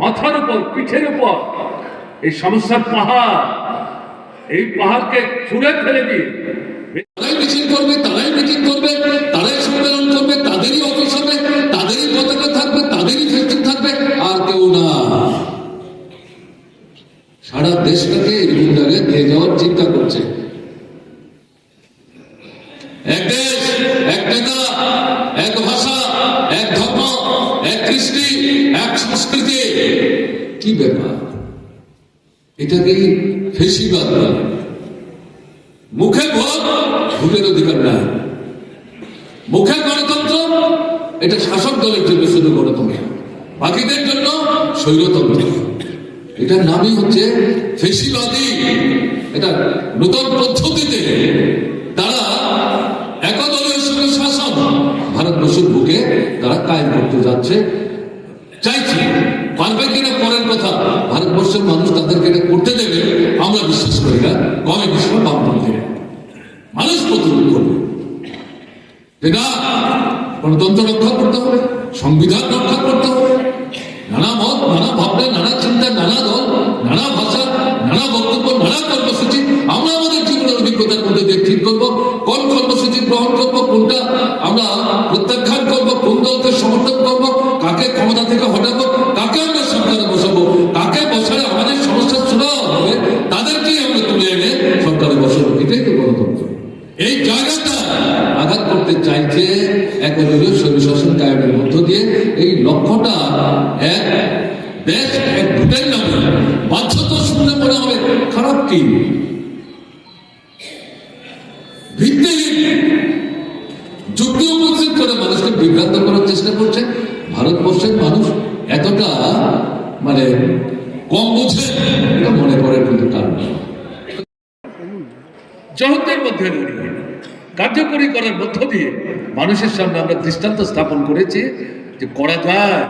মাথার উপর, পিঠের উপর। এই সমস্যার পাহাড়, এই পাহাড়কে ছুঁড়ে ফেলে দিয়ে তারাই মিছিল করবে, তারাই মিটিং করবে, তারাই সম্মেলন করবে, তাদেরই অফিস হবে, তাদেরই পতাকা থাকবে, তাদেরই থাকবে, আর কেউ না। সারা দেশটাকে এরকম যাওয়ার চিন্তা করছে। এক দেশ, এক নেতা এক ভাষা এক ধর্ম কৃষ্টি এক সংস্কৃতি। কি ব্যাপার? এটাকে ফেসিবাদ বলে মুখে ভোট, ভোটের অধিকার নাই। মুখে গণতন্ত্র, এটা শাসক দলের জন্য শুধু গণতন্ত্র। বাকিদের জন্য স্বৈরতন্ত্র। এটার নামই হচ্ছে ফেসিবাদী। এটা নতুন পদ্ধতিতে তারা একদলের সঙ্গে শাসন, ভারতবর্ষের বুকে তারা কায়েম করতে যাচ্ছে। চাইছি, পারবে কিনা পরের কথা, ভারতবর্ষের মানুষ তাদেরকে এটা করতে দেবে, আমরা বিশ্বাস করি না, কবে বিশ্ব বামপন্থী মানুষ প্রতিরোধ করবে। না গণতন্ত্র রক্ষা করতে হবে, সংবিধান রক্ষা করতে হবে। নানা মত, নানা ভাবনা এই জায়গাটা আঘাত করতে চাইছে একদলীয় স্বৈরশাসন কায়েমের মধ্য দিয়ে। এই লক্ষ্যটা এক, দেশ এক ভোটের নামে বাধ্যতা শুনলে মনে হবে। খারাপ কি? ভিত্তিহীন যুক্তি উপস্থিত করে মানুষকে বিভ্রান্ত করার চেষ্টা করছে। ভারতবর্ষের মানুষ এতটা মানে কম বোঝে এটা মনে করার কিন্তু কারণ নেই। জগতের মধ্যে কার্যকরী করার মধ্য দিয়ে মানুষের সামনে আমরা দৃষ্টান্ত স্থাপন করেছি যে করা যায়